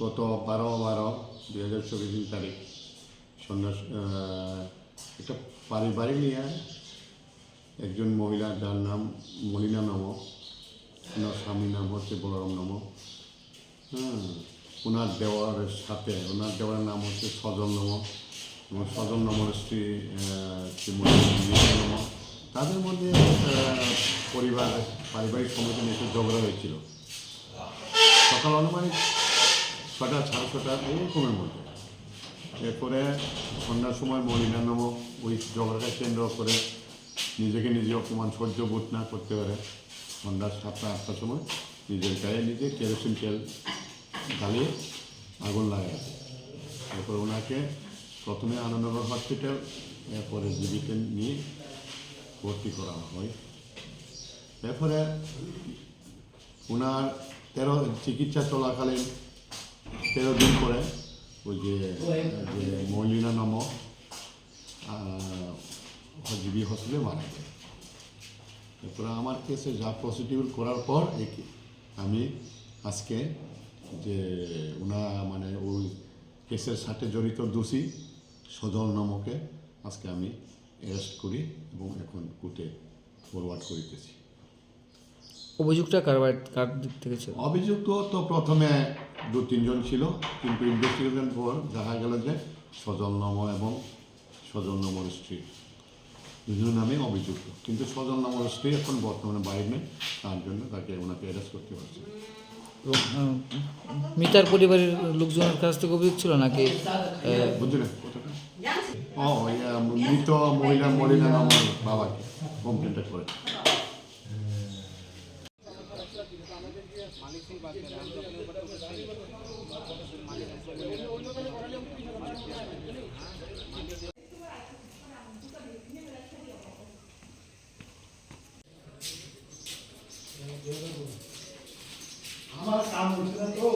গত বারো বারো দুই হাজার চব্বিশ তারিখ, সন্ন্যাস একটা পারিবারিক নিয়ে একজন মহিলা যার নাম মলিনা নামক, ওনার স্বামী নাম হচ্ছে বলরাম নামক হ্যাঁ ওনার দেওয়ারের সাথে, ওনার দেওয়ার নাম হচ্ছে সজল নামক, এবং সজল নামক স্ত্রী তাদের মধ্যে পরিবার, পারিবারিক সমিতি নিয়ে একটু ঝগড়া হয়েছিল। সকাল আনুমানিক ছটা, সাড়ে ছটা, এরকমের মধ্যে। এরপরে সন্ধ্যার সময় মলিনা নামক ওই ঝগড়াটা কেন্দ্র করে নিজেকে নিজে অপমান সহ্য বোধ না করতে পারে। সন্ধ্যা সাতটা, আটটার সময় নিজের গায়ে নিজে কেরোসিন তেল জ্বালিয়ে আগুন লাগায়। এরপর ওনাকে প্রথমে আনন্দনগর হসপিটাল, এরপরে জীবিতে নিয়ে ভর্তি করা হয়। এরপরে ওনার তেরো চিকিৎসা চলাকালীন তেরো দিন পরে ওই যে মলিনা নামক জিবি হসপিটালে মারা যায় এরপরে আমার কেসে যা প্রসিডিউর করার পর আমি আজকে যে ওনা মানে ওই কেসের সাথে জড়িত দোষী সজল নামকে আজকে আমি অ্যারেস্ট করি এবং এখন কোর্টে ফরওয়ার্ড করিতেছি। অভিযুক্তটা কার বাড়ি- কার দিক থেকে ছিল? অভিযুক্ত তো প্রথমে দু তিনজন ছিল কিন্তু ইনভেস্টিগেশন পর দেখা গেল যে সজল নম এবং সজল নমর স্ত্রী। দুজন নামে অভিযুক্ত। কিন্তু সজল নমর স্ত্রী এখন বর্তমানে বাইরে নেই তার জন্য তাকে ওনাকে অ্যারেস্ট করতে পারছে মিতার পরিবারের লোকজনের কাছ থেকে অভিযোগ ছিল নাকি? বুঝলেন? ও মৃত মহিলা মহিলা নামের বাবাকে কমপ্লেনটা করে আমার কাম হচ্ছে না তো